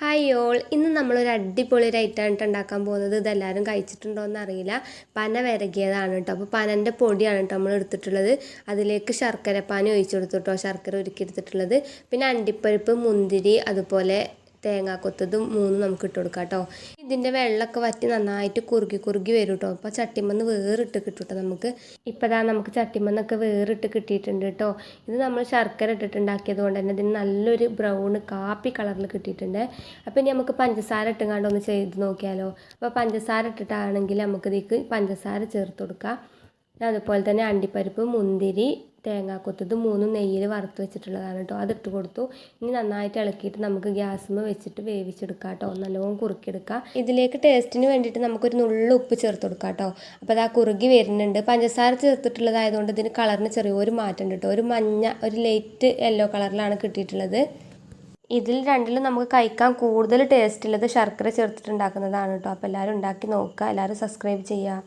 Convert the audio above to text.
Hi all ഇന്ന് നമ്മളൊരു അടിപൊളി ഒരു ഐറ്റമാണ് ഉണ്ടാക്കാൻ പോകുന്നത്. ഇതെല്ലാവരും കഴിച്ചിട്ടുണ്ടോ എന്ന് അറിയില്ല പന വിരകിയതാണ് കേട്ടോ. അപ്പോൾ പനന്റെ പൊടിയാണ് കേട്ടോ നമ്മൾ എടുത്തിട്ടുള്ളത്. അതിലേക്ക് ശർക്കര പാനി ഒഴിച്ചു കൊടുത്തു കേട്ടോ. ശർക്കര ഉരുക്കി എടുത്തിട്ടുള്ളത് പിന്നെ അണ്ടിപ്പരിപ്പ് മുന്തിരി അതുപോലെ തേങ്ങാക്കൊത്തതും മൂന്നും നമുക്ക് ഇട്ട് കൊടുക്കാം കേട്ടോ. ഇതിന്റെ വെള്ളമൊക്കെ വറ്റി നന്നായിട്ട് കുറുകി കുറുകി വരും കേട്ടോ. അപ്പോൾ ചട്ടിമന്ന് വേറിട്ട് കിട്ടും നമുക്ക്. ഇപ്പോൾ നമുക്ക് ചട്ടിമന്നൊക്കെ വേറിട്ട് കിട്ടിയിട്ടുണ്ട് കേട്ടോ. ഇത് നമ്മൾ ശർക്കര ഇട്ടിട്ടുണ്ടാക്കിയത് കൊണ്ട് തന്നെ ഇതിന് നല്ലൊരു ബ്രൗൺ കാപ്പി കളറിൽ കിട്ടിയിട്ടുണ്ട്. അപ്പോൾ ഇനി നമുക്ക് പഞ്ചസാര ഇട്ടുങ്ങാണ്ട് ഒന്ന് ചെയ്ത് നോക്കിയാലോ. അപ്പോൾ പഞ്ചസാര ഇട്ടിട്ടാണെങ്കിൽ നമുക്ക് ഇതിക്ക് പഞ്ചസാര ചേർത്ത് കൊടുക്കാം. അതുപോലെ തന്നെ അണ്ടിപ്പരിപ്പ് മുന്തിരി തേങ്ങാക്കൊത്തത് മൂന്ന് നെയ്യിൽ വറുത്ത് വെച്ചിട്ടുള്ളതാണ് കേട്ടോ അതിട്ട് കൊടുത്തു. ഇനി നന്നായിട്ട് ഇളക്കിയിട്ട് നമുക്ക് ഗ്യാസുമ്മ വെച്ചിട്ട് വേവിച്ചെടുക്കാം കേട്ടോ നല്ലോണം കുറുക്കിയെടുക്കാം. ഇതിലേക്ക് ടേസ്റ്റിന് വേണ്ടിയിട്ട് നമുക്കൊരു നുള്ളു ഉപ്പ് ചേർത്ത് കൊടുക്കാം കേട്ടോ അപ്പോൾ അത് ആ കുറുകി വരുന്നുണ്ട്. പഞ്ചസാര ചേർത്തിട്ടുള്ളതായതുകൊണ്ട് ഇതിന് കളറിന് ചെറിയൊരു മാറ്റം ഉണ്ട് കേട്ടോ ഒരു മഞ്ഞ ഒരു ലൈറ്റ് യെല്ലോ കളറിലാണ് കിട്ടിയിട്ടുള്ളത്. ഇതിൽ രണ്ടിലും നമുക്ക് കഴിക്കാൻ കൂടുതൽ ടേസ്റ്റ് ഉള്ളത് ശർക്കര ചേർത്തിട്ടുണ്ടാക്കുന്നതാണ് കേട്ടോ അപ്പോൾ എല്ലാവരും ഉണ്ടാക്കി നോക്കുക. എല്ലാവരും സബ്സ്ക്രൈബ് ചെയ്യുക.